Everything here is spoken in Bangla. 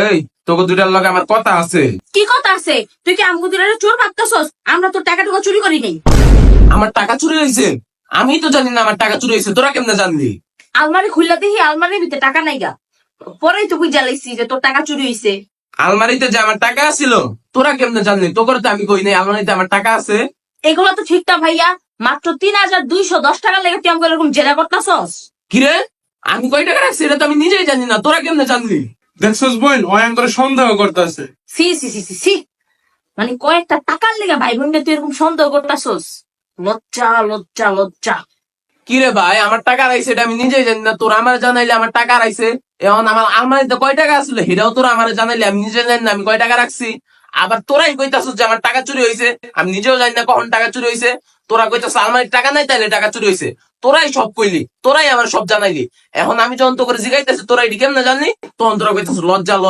এই তোকে দুটার লগে আমার কথা আছে। কি কথা আছে? তুই কি আমগো দুলারে চোর ভাবতেছস? আমরা তোর টাকা টুকা চুরি করি নাই। আমার টাকা চুরি হয়েছে আমি তো জানি না আমার টাকা চুরি হয়েছে তোরা কেমনে জানলি? আলমারি খুললা দেখি আলমারির ভিতরে টাকা নাই গা। পরেই তো বুঝা লাইছি যে তোর টাকা চুরি হইছে। আলমারিতে যে আমার টাকা ছিল তোরা কেমনে জানলি? তোকে তো আমি কই নাই আলমারিতে আমার টাকা আছে। এগুলো তো ঠিক না ভাইয়া মাত্র তিন হাজার দুইশো দশ টাকা লেগে তুই আমাকে এরকম জেরা করতেছস। কিরে? আমি কয় টাকা রাখছি এটা তো আমি নিজেই জানি না তোরা কেমনে জানলি? দেখছস বোন ওয়াং করে সন্দেহ করতেছে। C C C C C. মানে কয়েকটা টাকার লেগে ভাই বোনকে তুই এরকম সন্দেহ করতেছস। লজ্জা লজ্জা লজ্জা। কিরে ভাই আমার টাকা রাইছে এটা আমি নিজেই জানি না। তোর আমার জানাইলে আমার টাকা রাইছে। এখন আমার আমার কয় টাকা আসলে সেটাও তোর আমার জানাইলে আমি নিজে জানি না আমি কয় টাকা রাখছি? আবার তোরাই কইতাস যে আমার টাকা চুরি হয়েছে আমি নিজেও জানি না কখন টাকা চুরি হয়েছে তোরা কইতাছ আলমারির টাকা নাই, তাইলে টাকা চুরি হয়েছে তোরাই সব কইলি, তোরাই আমার সব জানাইলি। এখন আমি যখন তো করে জিগাইতেছি, তোরা এটি কেমনে জানলি? তখন তোরা কইতাছ লজ্জা।